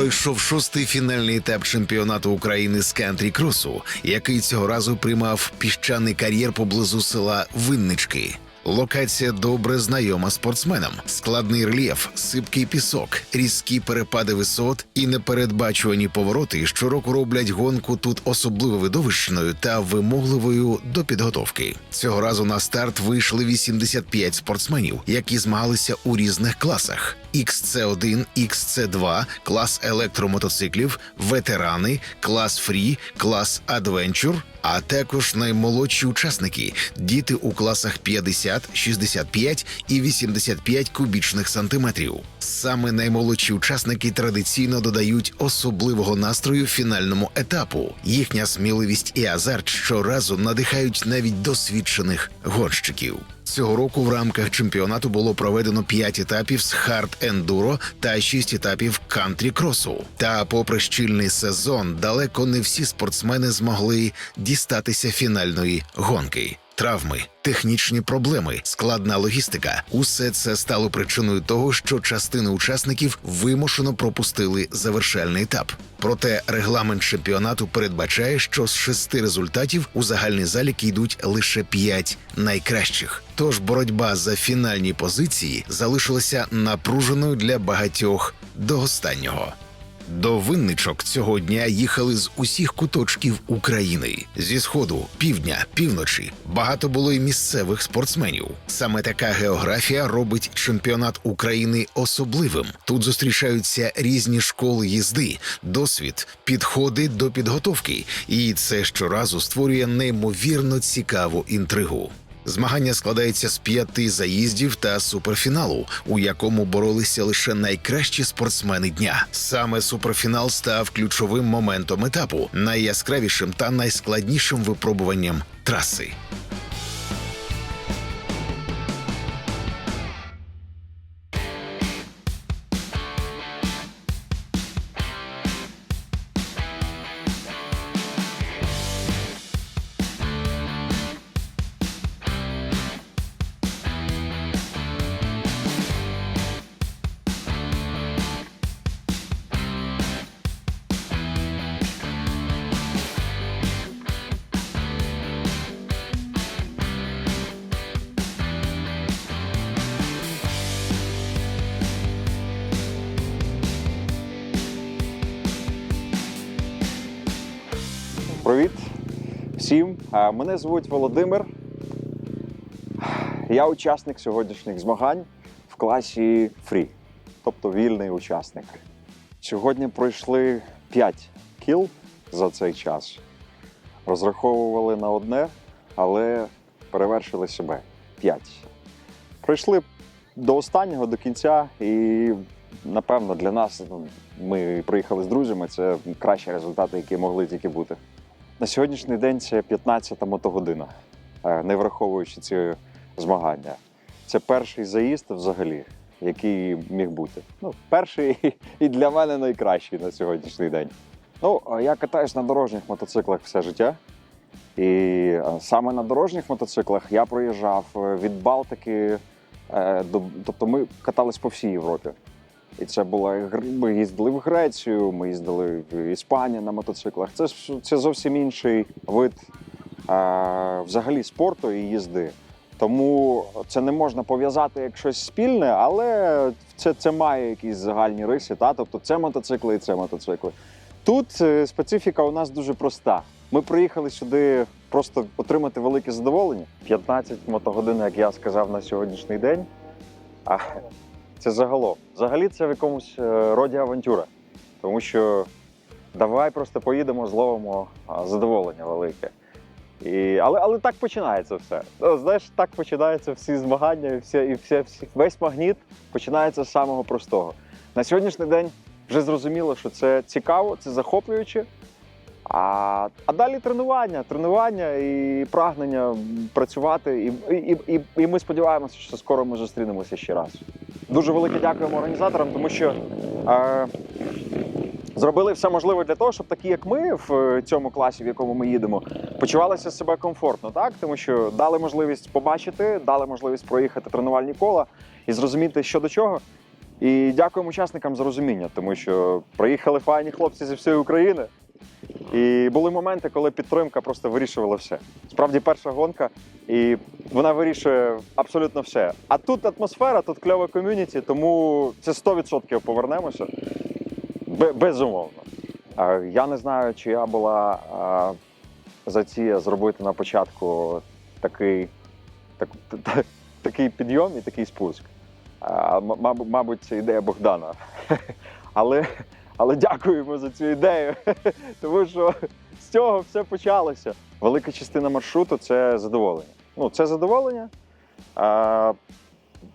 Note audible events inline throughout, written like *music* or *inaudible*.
пройшов шостий фінальний етап чемпіонату України з кантрі кросу, який цього разу приймав піщаний кар'єр поблизу села Виннички. Локація добре знайома спортсменам: складний рельєф, сипкий пісок, різкі перепади висот і непередбачувані повороти щороку роблять гонку тут особливо видовищною та вимогливою до підготовки. Цього разу на старт вийшли 85 спортсменів, які змагалися у різних класах: XC1, XC2, клас електромотоциклів, ветерани, клас фрі, клас адвенчур, а також наймолодші учасники діти у класах 50, 65 і 85 кубічних сантиметрів. Саме наймолодші учасники традиційно додають особливого настрою фінальному етапу. Їхня сміливість і азарт щоразу надихають навіть досвідчених гонщиків. Цього року в рамках чемпіонату було проведено 5 етапів з хард ендуро та 6 етапів кантрі кросу. Та, попри щільний сезон, далеко не всі спортсмени змогли дістатися фінальної гонки. Травми, технічні проблеми, складна логістика усе це стало причиною того, що частина учасників вимушено пропустили завершальний етап. Проте регламент чемпіонату передбачає, що з шести результатів у загальний залік йдуть лише п'ять найкращих. Тож боротьба за фінальні позиції залишилася напруженою для багатьох до останнього. До винничок цього дня їхали з усіх куточків України зі сходу, півдня, півночі. Багато було й місцевих спортсменів. Саме така географія робить чемпіонат України особливим. Тут зустрічаються різні школи їзди, досвід, підходи до підготовки, і це щоразу створює неймовірно цікаву інтригу. Змагання складається з п'яти заїздів та суперфіналу, у якому боролися лише найкращі спортсмени дня. Саме суперфінал став ключовим моментом етапу, найяскравішим та найскладнішим випробуванням траси. Всім. Е, Мене звуть Володимир. Я учасник сьогоднішніх змагань в класі Free, тобто вільний учасник. Сьогодні пройшли 5 кіл за цей час. Розраховували на одне, але перевершили себе 5. Пройшли до останнього, до кінця, і напевно для нас ну, ми приїхали з друзями. Це кращі результати, які могли тільки бути. На сьогоднішній день це 15-та мотогодина, е, не враховуючи ці змагання. Це перший заїзд взагалі, який міг бути. Ну, перший і для мене найкращий на сьогоднішній день. Ну, я катаюсь на дорожніх мотоциклах все життя. І е, саме на дорожніх мотоциклах я проїжджав е, від Балтики. Тобто ми катались по всій Європі. І це була ми їздили в Грецію, ми їздили в Іспанію на мотоциклах. Це це зовсім інший вид а, взагалі спорту і їзди. Тому це не можна пов'язати як щось спільне, але це, це має якісь загальні риси. Та? Тобто це мотоцикли і це мотоцикли. Тут е, специфіка у нас дуже проста. Ми приїхали сюди просто отримати велике задоволення. 15 мотогодин, як я сказав, на сьогоднішній день. Це загалом. Взагалі це в якомусь е, роді авантюра. Тому що давай просто поїдемо, зловимо задоволення велике. І, але, але так починається все. Знаєш, так починаються всі змагання, і, все, і все, всі, весь магніт починається з самого простого. На сьогоднішній день вже зрозуміло, що це цікаво, це захоплююче. А, а далі тренування, тренування і прагнення працювати. І, і, і, і ми сподіваємося, що скоро ми зустрінемося ще раз. Дуже велике дякуємо організаторам, тому що е, зробили все можливе для того, щоб такі, як ми, в е, цьому класі, в якому ми їдемо, почувалися себе комфортно, так? Тому що дали можливість побачити, дали можливість проїхати тренувальні кола і зрозуміти, що до чого. І дякуємо учасникам за розуміння, тому що приїхали файні хлопці зі всієї України. І були моменти, коли підтримка просто вирішувала все. Справді перша гонка, і вона вирішує абсолютно все. А тут атмосфера, тут кльове ком'юніті, тому це 100% повернемося. Бе- Безумовно. Я не знаю, чи я була е, затія зробити на початку такий, так, та- такий підйом і такий спуск. Мабуть, це ідея Богдана. *laughs* Але, але дякуємо за цю ідею, *laughs* тому що з цього все почалося. Велика частина маршруту це задоволення. Ну, це задоволення. А,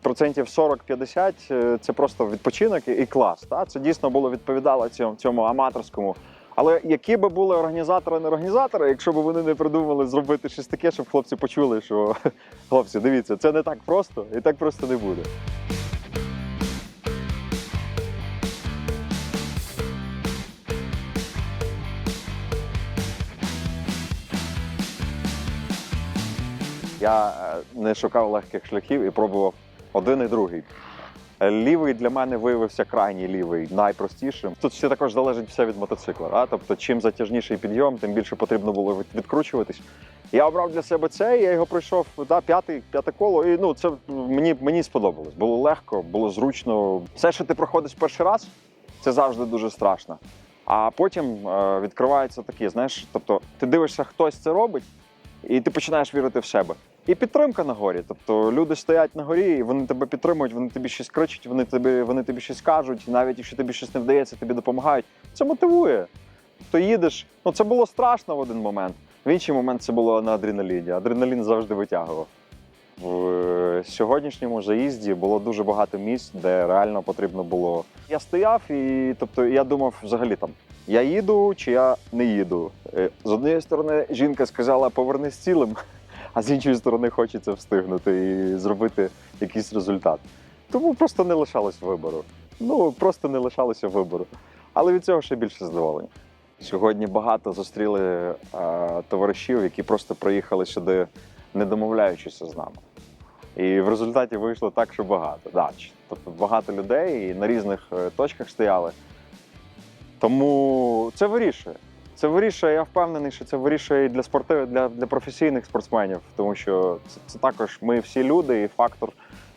процентів 40-50 е, це просто відпочинок і, клас. Та? Це дійсно було відповідало цьому, цьому аматорському. Але які би були організатори, не організатори, якщо б вони не придумали зробити щось таке, щоб хлопці почули, що *laughs* хлопці, дивіться, це не так просто і так просто не буде. Я е, не шукав легких шляхів і пробував один і другий. Е, Лівий для мене виявився крайній лівий, найпростішим. Тут ще також залежить все від мотоцикла. А? Тобто, чим затяжніший підйом, тим більше потрібно було відкручуватись. Я обрав для себе це, я його пройшов да, п'яте коло. І ну це мені, мені сподобалось. Було легко, було зручно. Все, що ти проходиш перший раз, це завжди дуже страшно. А потім е, відкривається таке, знаєш, тобто ти дивишся, хтось це робить, і ти починаєш вірити в себе. І підтримка на горі. Тобто люди стоять на горі, і вони тебе підтримують, вони тобі щось кричать, вони тобі, вони тобі щось кажуть, і навіть якщо тобі щось не вдається, тобі допомагають. Це мотивує. То їдеш. Ну це було страшно в один момент. В інший момент це було на адреналіні. Адреналін завжди витягував. В сьогоднішньому заїзді було дуже багато місць, де реально потрібно було. Я стояв і тобто я думав взагалі там. Я їду чи я не їду. Е, З однієї сторони, жінка сказала повернись цілим, а з іншої сторони хочеться встигнути і зробити якийсь результат. Тому просто не лишалось вибору. Ну просто не лишалося вибору. Але від цього ще більше задоволення. Сьогодні багато зустріли е, товаришів, які просто приїхали сюди, не домовляючися з нами. І в результаті вийшло так, що багато. Да, тобто багато людей і на різних е, точках стояли. Тому це вирішує. Це вирішує, я впевнений, що це вирішує і для спортивних, для, для професійних спортсменів, тому що це, це також ми всі люди, і фактор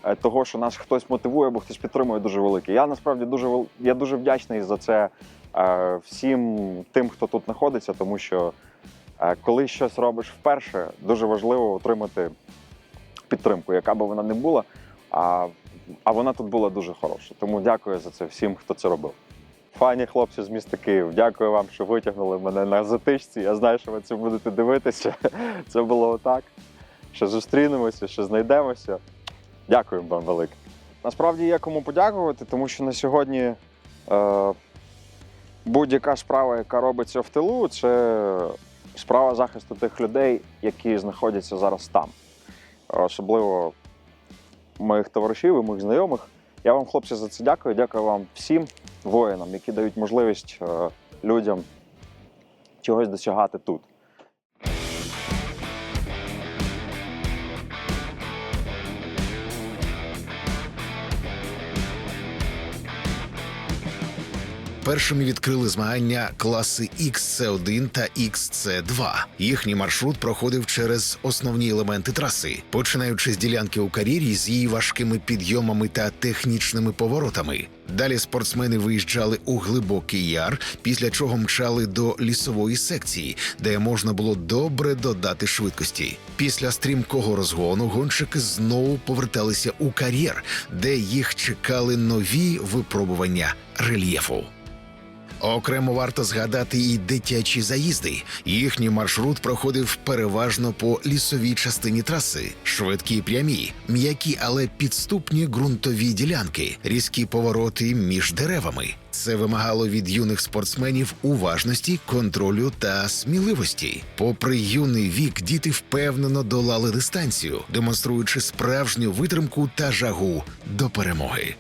е, того, що нас хтось мотивує або хтось підтримує, дуже великий. Я насправді дуже я дуже вдячний за це е, всім тим, хто тут знаходиться, тому що е, коли щось робиш вперше, дуже важливо отримати підтримку, яка би вона не була. А, а вона тут була дуже хороша. Тому дякую за це всім, хто це робив. Файні хлопці з міста Київ, дякую вам, що витягнули мене на затичці. Я знаю, що ви це будете дивитися. *laughs* Це було отак. Ще зустрінемося, ще знайдемося. Дякую вам велике. Насправді є кому подякувати, тому що на сьогодні е, будь-яка справа, яка робиться в тилу, це справа захисту тих людей, які знаходяться зараз там. Особливо моїх товаришів і моїх знайомих. Я вам, хлопці, за це дякую. Дякую вам всім воїнам, які дають можливість е, людям чогось досягати тут. Першими відкрили змагання класи XC1 та XC2. Їхній маршрут проходив через основні елементи траси, починаючи з ділянки у кар'єрі з її важкими підйомами та технічними поворотами. Далі спортсмени виїжджали у глибокий яр, після чого мчали до лісової секції, де можна було добре додати швидкості. Після стрімкого розгону гонщики знову поверталися у кар'єр, де їх чекали нові випробування рельєфу. Окремо варто згадати і дитячі заїзди. Їхній маршрут проходив переважно по лісовій частині траси, швидкі прямі, м'які, але підступні ґрунтові ділянки, різкі повороти між деревами. Це вимагало від юних спортсменів уважності, контролю та сміливості. Попри юний вік, діти впевнено долали дистанцію, демонструючи справжню витримку та жагу до перемоги.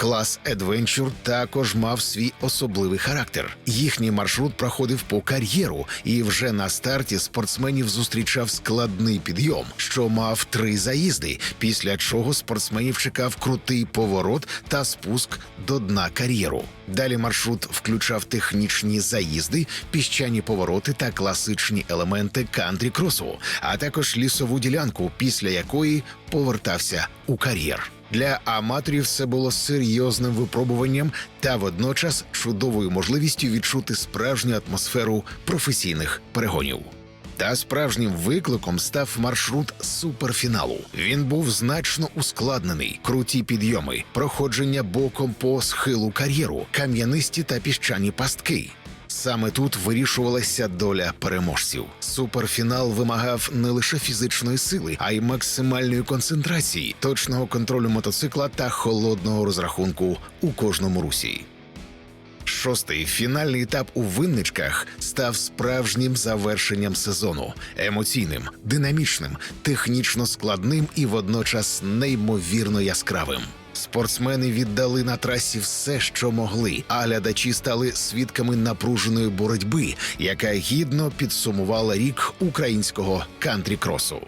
Клас Adventure також мав свій особливий характер. Їхній маршрут проходив по кар'єру, і вже на старті спортсменів зустрічав складний підйом, що мав три заїзди. Після чого спортсменів чекав крутий поворот та спуск до дна кар'єру. Далі маршрут включав технічні заїзди, піщані повороти та класичні елементи кантрі-кросу, а також лісову ділянку, після якої повертався у кар'єр. Для аматорів це було серйозним випробуванням та водночас чудовою можливістю відчути справжню атмосферу професійних перегонів. Та справжнім викликом став маршрут суперфіналу. Він був значно ускладнений: круті підйоми, проходження боком по схилу кар'єру, кам'янисті та піщані пастки. Саме тут вирішувалася доля переможців. Суперфінал вимагав не лише фізичної сили, а й максимальної концентрації, точного контролю мотоцикла та холодного розрахунку у кожному русі. Шостий фінальний етап у винничках став справжнім завершенням сезону, емоційним, динамічним, технічно складним і водночас неймовірно яскравим. Спортсмени віддали на трасі все, що могли, а глядачі стали свідками напруженої боротьби, яка гідно підсумувала рік українського кантрі-кросу.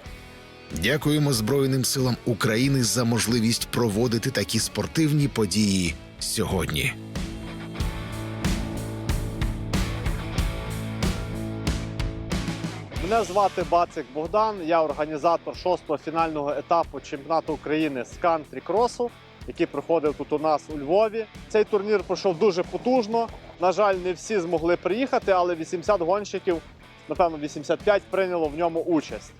Дякуємо Збройним силам України за можливість проводити такі спортивні події сьогодні. Мене звати Бацик Богдан, я організатор шостого фінального етапу чемпіонату України з кантрі кросу, який проходив тут у нас у Львові. Цей турнір пройшов дуже потужно. На жаль, не всі змогли приїхати, але 80 гонщиків, напевно, 85 прийняло в ньому участь.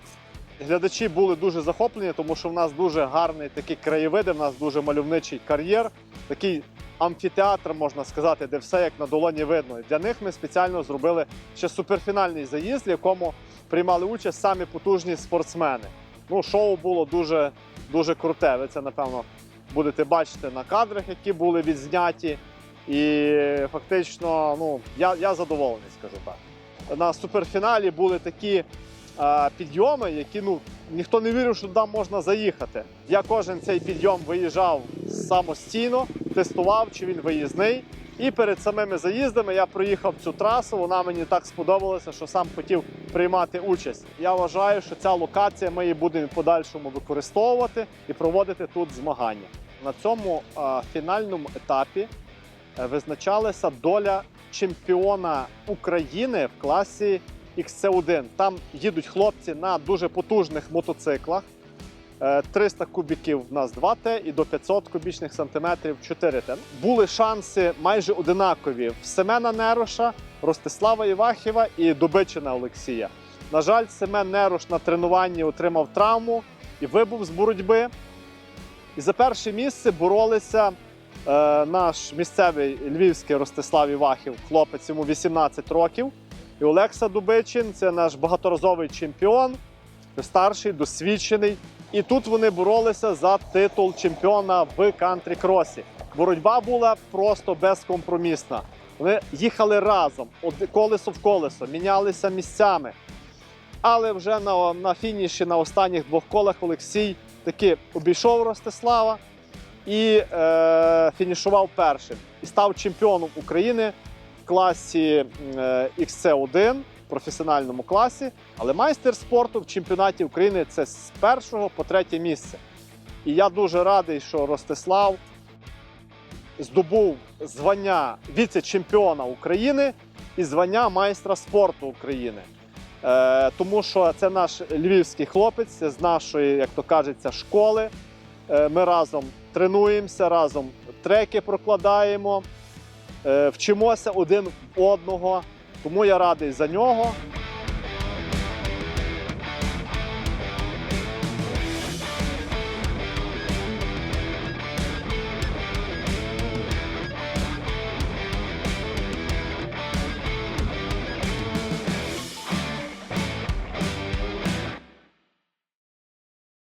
Глядачі були дуже захоплені, тому що в нас дуже гарний такі краєвиди, в нас дуже мальовничий кар'єр, такий амфітеатр, можна сказати, де все як на долоні видно. Для них ми спеціально зробили ще суперфінальний заїзд, в якому приймали участь самі потужні спортсмени. Ну, шоу було дуже, дуже круте. Ви це, напевно, будете бачити на кадрах, які були відзняті. І фактично, ну, я, я задоволений, скажу так. На суперфіналі були такі е, підйоми, які ну, ніхто не вірив, що туди можна заїхати. Я кожен цей підйом виїжджав самостійно, тестував, чи він виїзний. І перед самими заїздами я проїхав цю трасу. Вона мені так сподобалася, що сам хотів приймати участь. Я вважаю, що ця локація ми її будемо в подальшому використовувати і проводити тут змагання. На цьому е, фінальному етапі е, визначалася доля чемпіона України в класі XC1. Там їдуть хлопці на дуже потужних мотоциклах. Е, 300 кубіків в нас 2Т і до 500 кубічних сантиметрів 4Т. Були шанси майже одинакові в Семена Нероша, Ростислава Івахіва і Добичина Олексія. На жаль, Семен Нерош на тренуванні отримав травму і вибув з боротьби. І за перше місце боролися е, наш місцевий львівський Ростислав Івахів, хлопець йому 18 років. І Олекса Дубичин це наш багаторазовий чемпіон, старший, досвідчений. І тут вони боролися за титул чемпіона в кантрі-кросі. Боротьба була просто безкомпромісна. Вони їхали разом, колесо в колесо, мінялися місцями. Але вже на, на фініші, на останніх двох колах Олексій таки обійшов Ростислава і е, фінішував першим. І став чемпіоном України в класі е, XC1 в професіональному класі. Але майстер спорту в чемпіонаті України це з першого по третє місце. І я дуже радий, що Ростислав здобув звання віце-чемпіона України і звання майстра спорту України. Е, тому що це наш львівський хлопець, з нашої, як то кажеться, школи. Е, ми разом тренуємося, разом треки прокладаємо, е, вчимося один в одного. Тому я радий за нього.